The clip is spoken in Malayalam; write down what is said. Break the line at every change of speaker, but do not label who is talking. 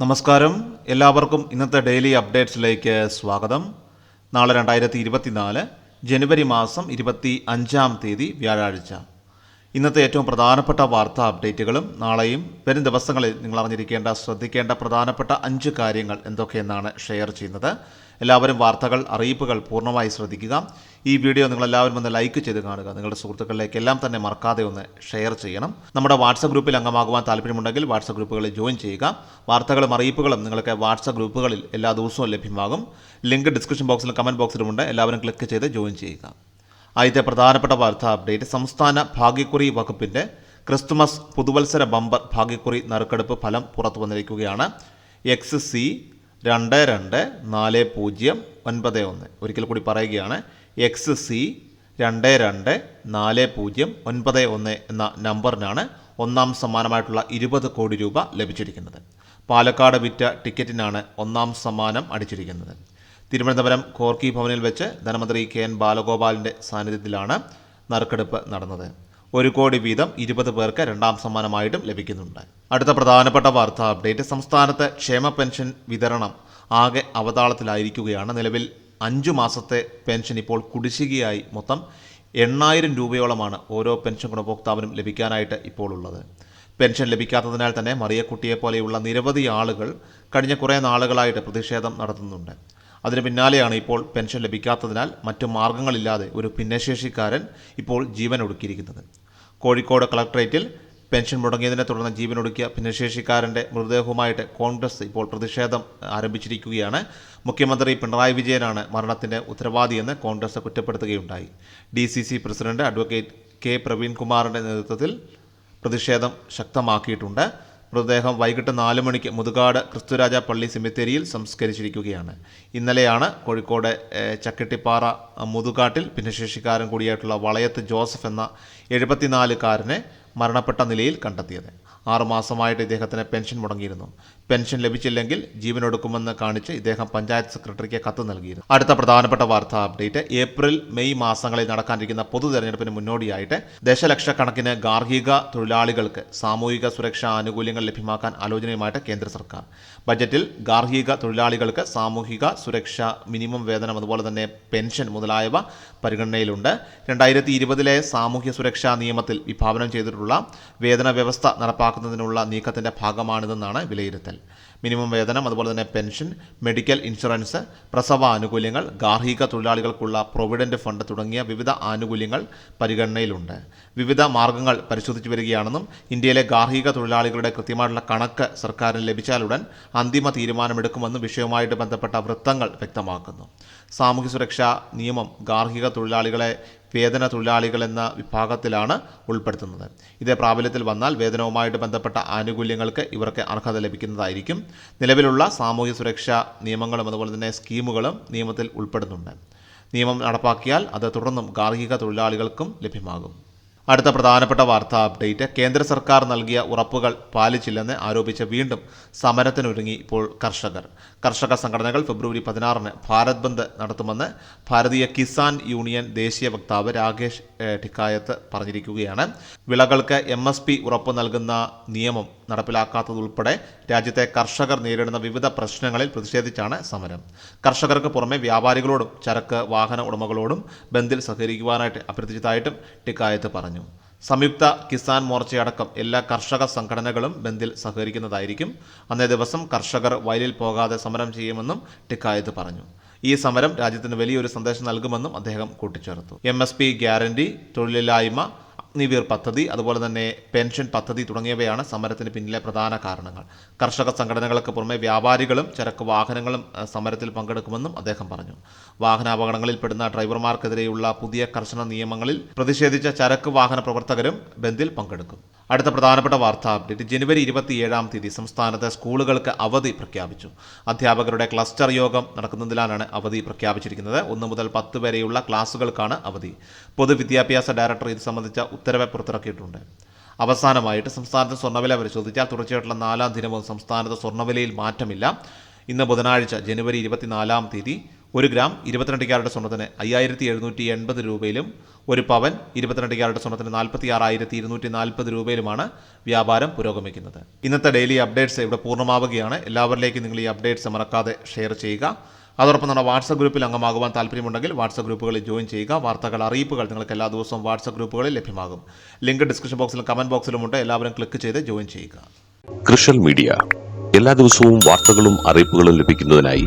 നമസ്കാരം. എല്ലാവർക്കും ഇന്നത്തെ ഡെയിലി അപ്ഡേറ്റ്സിലേക്ക് സ്വാഗതം. നാളെ രണ്ടായിരത്തി ഇരുപത്തിനാല് ജനുവരി മാസം ഇരുപത്തി അഞ്ചാം തീയതി വ്യാഴാഴ്ച. ഇന്നത്തെ ഏറ്റവും പ്രധാനപ്പെട്ട വാർത്താ അപ്ഡേറ്റുകളും നാളെയും വരും ദിവസങ്ങളിൽ നിങ്ങൾ അറിഞ്ഞിരിക്കേണ്ട ശ്രദ്ധിക്കേണ്ട പ്രധാനപ്പെട്ട അഞ്ച് കാര്യങ്ങൾ എന്തൊക്കെയെന്നാണ് ഷെയർ ചെയ്യുന്നത്. എല്ലാവരും വാർത്തകൾ അറിയിപ്പുകൾ പൂർണമായി ശ്രദ്ധിക്കുക. ഈ വീഡിയോ നിങ്ങളെല്ലാവരും ഒന്ന് ലൈക്ക് ചെയ്ത് കാണുക. നിങ്ങളുടെ സുഹൃത്തുക്കളിലേക്ക് എല്ലാം തന്നെ മറക്കാതെ ഒന്ന് ഷെയർ ചെയ്യണം. നമ്മുടെ വാട്സപ്പ് ഗ്രൂപ്പിൽ അംഗമാകുവാൻ താല്പര്യമുണ്ടെങ്കിൽ വാട്സപ്പ് ഗ്രൂപ്പുകളിൽ ജോയിൻ ചെയ്യുക. വാർത്തകളും അറിയിപ്പുകളും നിങ്ങൾക്ക് വാട്സപ്പ് ഗ്രൂപ്പുകളിൽ എല്ലാ ദിവസവും ലഭ്യമാകും. ലിങ്ക് ഡിസ്ക്രിപ്ഷൻ ബോക്സിലും കമന്റ് ബോക്സിലുമുണ്ട് എല്ലാവരും ക്ലിക്ക് ചെയ്ത് ജോയിൻ ചെയ്യുക. ആദ്യത്തെ പ്രധാനപ്പെട്ട വാർത്താ അപ്ഡേറ്റ് സംസ്ഥാന ഭാഗ്യക്കുറി വകുപ്പിന്റെ ക്രിസ്തുമസ് പുതുവത്സര ബമ്പർ ഭാഗ്യക്കുറി നറുക്കെടുപ്പ് ഫലം പുറത്തു വന്നിരിക്കുകയാണ് എക്സ് സി രണ്ട് രണ്ട് നാല് പൂജ്യം ഒൻപത് ഒന്ന്. ഒരിക്കൽ കൂടി പറയുകയാണ്. എക്സ് സി രണ്ട് രണ്ട് നാല് പൂജ്യം ഒൻപത് ഒന്ന് എന്ന നമ്പറിനാണ് ഒന്നാം സമ്മാനമായിട്ടുള്ള ഇരുപത് കോടി രൂപ ലഭിച്ചിരിക്കുന്നത്. പാലക്കാട് വിറ്റ ടിക്കറ്റിനാണ് ഒന്നാം സമ്മാനം അടിച്ചിരിക്കുന്നത്. തിരുവനന്തപുരം കോർക്കി ഭവനിൽ വെച്ച് ധനമന്ത്രി കെ എൻ ബാലഗോപാലിന്റെ സാന്നിധ്യത്തിലാണ് നറുക്കെടുപ്പ് നടന്നത്. ഒരു കോടി വീതം ഇരുപത് പേർക്ക് രണ്ടാം സമ്മാനമായിട്ടും ലഭിക്കുന്നുണ്ട്. അടുത്ത പ്രധാനപ്പെട്ട വാർത്താ അപ്ഡേറ്റ് സംസ്ഥാനത്ത് ക്ഷേമ പെൻഷൻ വിതരണം ആകെ അവതാളത്തിലായിരിക്കുകയാണ്. നിലവിൽ അഞ്ചു മാസത്തെ പെൻഷൻ ഇപ്പോൾ കുടിശ്ശികയായി മൊത്തം എണ്ണായിരം രൂപയോളമാണ് ഓരോ പെൻഷൻ ഗുണഭോക്താവിനും ലഭിക്കാനായിട്ട് ഇപ്പോൾ ഉള്ളത്. പെൻഷൻ ലഭിക്കാത്തതിനാൽ തന്നെ മറിയക്കുട്ടിയെ പോലെയുള്ള നിരവധി ആളുകൾ കഴിഞ്ഞ കുറേ നാളുകളായിട്ട് പ്രതിഷേധം നടത്തുന്നുണ്ട്. അതിന് പിന്നാലെയാണ് ഇപ്പോൾ പെൻഷൻ ലഭിക്കാത്തതിനാൽ മറ്റു മാർഗങ്ങളില്ലാതെ ഒരു ഭിന്നശേഷിക്കാരൻ ഇപ്പോൾ ജീവൻ ഒടുക്കിയിരിക്കുന്നത് കോഴിക്കോട് കളക്ടറേറ്റിൽ പെൻഷൻ മുടങ്ങിയതിനെ തുടർന്ന് ജീവനൊടുക്കിയ ഭിന്നശേഷിക്കാരന്റെ മൃതദേഹവുമായിട്ട് കോൺഗ്രസ് ഇപ്പോൾ പ്രതിഷേധം ആരംഭിച്ചിരിക്കുകയാണ്. മുഖ്യമന്ത്രി പിണറായി വിജയനാണ് മരണത്തിന്റെ ഉത്തരവാദിയെന്ന് Congress കുറ്റപ്പെടുത്തുകയുണ്ടായി. D C C president advocate K പ്രവീൺകുമാറിന്റെ നേതൃത്വത്തിൽ പ്രതിഷേധം ശക്തമാക്കിയിട്ടുണ്ട്. മൃതദേഹം വൈകിട്ട് നാല് മണിക്ക് മുതുകാട് ക്രിസ്തുരാജ പള്ളി സെമിത്തേരിയിൽ സംസ്കരിച്ചിരിക്കുകയാണ്. ഇന്നലെയാണ് കോഴിക്കോട് ചക്കട്ടിപ്പാറ മുതുകാട്ടിൽ ഭിന്നശേഷിക്കാരൻ കൂടിയായിട്ടുള്ള വളയത്ത് ജോസഫ് എന്ന എഴുപത്തിനാലുകാരനെ മരണപ്പെട്ട നിലയിൽ കണ്ടെത്തിയത്. ആറുമാസമായിട്ട് ഇദ്ദേഹത്തിന് പെൻഷൻ മുടങ്ങിയിരുന്നു. പെൻഷൻ ലഭിച്ചില്ലെങ്കിൽ ജീവനൊടുക്കുമെന്ന് കാണിച്ച് ഇദ്ദേഹം പഞ്ചായത്ത് സെക്രട്ടറിക്ക് കത്ത് നൽകിയിരുന്നു. അടുത്ത പ്രധാനപ്പെട്ട വാർത്താ അപ്ഡേറ്റ് ഏപ്രിൽ മെയ് മാസങ്ങളിൽ നടക്കാനിരിക്കുന്ന പൊതു തെരഞ്ഞെടുപ്പിന് മുന്നോടിയായിട്ട് ദശലക്ഷക്കണക്കിന് ഗാർഹിക തൊഴിലാളികൾക്ക് സാമൂഹിക സുരക്ഷാ ആനുകൂല്യങ്ങൾ ലഭ്യമാക്കാൻ ആലോചനയുമായിട്ട് കേന്ദ്ര സർക്കാർ. ബജറ്റിൽ ഗാർഹിക തൊഴിലാളികൾക്ക് സാമൂഹിക സുരക്ഷ മിനിമം വേതനം അതുപോലെ തന്നെ പെൻഷൻ മുതലായവ പരിഗണനയിലുണ്ട്. രണ്ടായിരത്തി ഇരുപതിലെ സാമൂഹ്യ സുരക്ഷാ നിയമത്തിൽ വിഭാവനം ചെയ്തിട്ടുള്ള വേതന വ്യവസ്ഥ നടപ്പാക്കുന്നതിനുള്ള നീക്കത്തിന്റെ ഭാഗമാണിതെന്നാണ് വിലയിരുത്തൽ. മിനിമം വേതനം അതുപോലെ തന്നെ പെൻഷൻ മെഡിക്കൽ ഇൻഷുറൻസ് പ്രസവ ആനുകൂല്യങ്ങൾ ഗാർഹിക തൊഴിലാളികൾക്കുള്ള പ്രൊവിഡന്റ് ഫണ്ട് തുടങ്ങിയ വിവിധ ആനുകൂല്യങ്ങൾ പരിഗണനയിലുണ്ട്. വിവിധ മാർഗങ്ങൾ പരിശോധിച്ചു വരികയാണെന്നും ഇന്ത്യയിലെ ഗാർഹിക തൊഴിലാളികളുടെ കൃത്യമായിട്ടുള്ള കണക്ക് സർക്കാരിന് ലഭിച്ചാലുടൻ അന്തിമ തീരുമാനമെടുക്കുമെന്നും വിഷയവുമായിട്ട് ബന്ധപ്പെട്ട വൃത്തങ്ങൾ വ്യക്തമാക്കുന്നു. സാമൂഹ്യ സുരക്ഷാ നിയമം ഗാർഹിക തൊഴിലാളികളെ വേതന തൊഴിലാളികൾ എന്ന വിഭാഗത്തിലാണ് ഉൾപ്പെടുത്തുന്നത്. ഇതേ പ്രാബല്യത്തിൽ വന്നാൽ വേതനവുമായിട്ട് ബന്ധപ്പെട്ട ആനുകൂല്യങ്ങൾക്ക് ഇവർക്ക് അർഹത ലഭിക്കുന്നതായിരിക്കും. നിലവിലുള്ള സാമൂഹ്യ സുരക്ഷാ നിയമങ്ങളും അതുപോലെ തന്നെ സ്കീമുകളും നിയമത്തിൽ ഉൾപ്പെടുന്നുണ്ട്. നിയമം നടപ്പാക്കിയാൽ അത് തുടർന്നും ഗാർഹിക തൊഴിലാളികൾക്കും ലഭ്യമാകും. അടുത്ത പ്രധാനപ്പെട്ട വാർത്താ അപ്ഡേറ്റ്. കേന്ദ്ര സർക്കാർ നൽകിയ ഉറപ്പുകൾ പാലിച്ചില്ലെന്ന് ആരോപിച്ച് വീണ്ടും സമരത്തിനൊരുങ്ങി ഇപ്പോൾ കർഷകർ. കർഷക സംഘടനകൾ ഫെബ്രുവരി പതിനാറിന് ഭാരത് ബന്ദ് നടത്തുമെന്ന് ഭാരതീയ കിസാൻ യൂണിയൻ ദേശീയ വക്താവ് രാകേഷ് ടിക്കായത്ത് പറഞ്ഞിരിക്കുകയാണ്. വിളകൾക്ക് എം ഉറപ്പ് നൽകുന്ന നിയമം നടപ്പിലാക്കാത്തതുൾപ്പെടെ രാജ്യത്തെ കർഷകർ നേരിടുന്ന വിവിധ പ്രശ്നങ്ങളിൽ പ്രതിഷേധിച്ചാണ് സമരം. കർഷകർക്ക് പുറമെ വ്യാപാരികളോടും ചരക്ക് വാഹന ഉടമകളോടും ബന്ദിൽ സഹകരിക്കുവാനായിട്ട് അഭ്യർത്ഥിച്ചതായിട്ടും ടിക്കായത്ത് പറഞ്ഞു. സംയുക്ത കിസാൻ മോർച്ചയടക്കം എല്ലാ കർഷക സംഘടനകളും ബന്ദിൽ സഹകരിക്കുന്നതായിരിക്കും. അന്നേ ദിവസം കർഷകർ വയലിൽ പോകാതെ സമരം ചെയ്യുമെന്നും ടിക്കായത്ത് പറഞ്ഞു. ഈ സമരം രാജ്യത്തിന് വലിയൊരു സന്ദേശം നൽകുമെന്നും അദ്ദേഹം കൂട്ടിച്ചേർത്തു. എം എസ് പി ഗ്യാരണ്ടി തൊഴിലില്ലായ്മ അഗ്നിവീർ പദ്ധതി അതുപോലെ തന്നെ പെൻഷൻ പദ്ധതി തുടങ്ങിയവയാണ് സമരത്തിന് പിന്നിലെ പ്രധാന കാരണങ്ങൾ. കർഷക സംഘടനകൾക്ക് പുറമെ വ്യാപാരികളും ചരക്ക് വാഹനങ്ങളും സമരത്തിൽ പങ്കെടുക്കുമെന്നും അദ്ദേഹം പറഞ്ഞു. വാഹനാപകടങ്ങളിൽപ്പെടുന്ന ഡ്രൈവർമാർക്കെതിരെയുള്ള പുതിയ കർശന നിയമങ്ങളിൽ പ്രതിഷേധിച്ച ചരക്ക് വാഹന പ്രവർത്തകരും ബന്ദിൽ പങ്കെടുക്കും. അടുത്ത പ്രധാനപ്പെട്ട വാർത്താ അപ്ഡേറ്റ് ജനുവരി ഇരുപത്തിയേഴാം തീയതി സംസ്ഥാനത്ത് സ്കൂളുകൾക്ക് അവധി പ്രഖ്യാപിച്ചു. അധ്യാപകരുടെ ക്ലസ്റ്റർ യോഗം നടക്കുന്നതിലാണ് അവധി പ്രഖ്യാപിച്ചിരിക്കുന്നത്. ഒന്ന് മുതൽ പത്ത് വരെയുള്ള ക്ലാസുകൾക്കാണ് അവധി. പൊതുവിദ്യാഭ്യാസ ഡയറക്ടർ ഇത് സംബന്ധിച്ച ഉത്തരവ് പുറത്തിറക്കിയിട്ടുണ്ട്. അവസാനമായിട്ട് സംസ്ഥാനത്ത് സ്വർണവില പരിശോധിച്ചാൽ തുടർച്ചയായിട്ടുള്ള നാലാം ദിനവും സംസ്ഥാനത്ത് സ്വർണവിലയിൽ മാറ്റമില്ല. ഇന്ന് ബുധനാഴ്ച ജനുവരി ഇരുപത്തിനാലാം തീയതി ഒരു ഗ്രാം ഇരുപത്തിരണ്ട് ക്യാരറ്റ് സ്വർണത്തിന് അയ്യായിരത്തി എഴുന്നൂറ്റി എൺപത് രൂപയിലും ഒരു പവൻ ഇരുപത്തിരണ്ട് ക്യാരറ്റ് സ്വർണത്തിന് നാൽപ്പത്തി ആറായിരത്തി ഇരുന്നൂറ്റി നാൽപ്പത് രൂപയിലുമാണ് വ്യാപാരം പുരോഗമിക്കുന്നത്. ഇന്നത്തെ ഡെയിലി അപ്ഡേറ്റ്സ് ഇവിടെ പൂർണമാവുകയാണ്. എല്ലാവരിലേക്കും നിങ്ങൾ ഈ അപ്ഡേറ്റ്സ് മറക്കാതെ ഷെയർ ചെയ്യുക. അതോടൊപ്പം നമ്മുടെ വാട്സപ്പ് ഗ്രൂപ്പിൽ അംഗമാകുവാൻ താല്പര്യമുണ്ടെങ്കിൽ വാട്സപ്പ് ഗ്രൂപ്പുകളിൽ ജോയിൻ ചെയ്യുക. വാർത്തകൾ അറിയിപ്പുകൾ നിങ്ങൾക്ക് എല്ലാ ദിവസവും വാട്സപ്പ് ഗ്രൂപ്പുകളിൽ ലഭ്യമാകും. ലിങ്ക് ഡിസ്ക്രിപ്ഷൻ ബോക്സിലും കമന്റ് ബോക്സിലുമുണ്ട് എല്ലാവരും ക്ലിക്ക് ചെയ്ത് ജോയിൻ ചെയ്യുക.
കൃഷൽ മീഡിയ എല്ലാ ദിവസവും വാർത്തകളും അറിയിപ്പുകളും ലഭിക്കുന്നതിനായി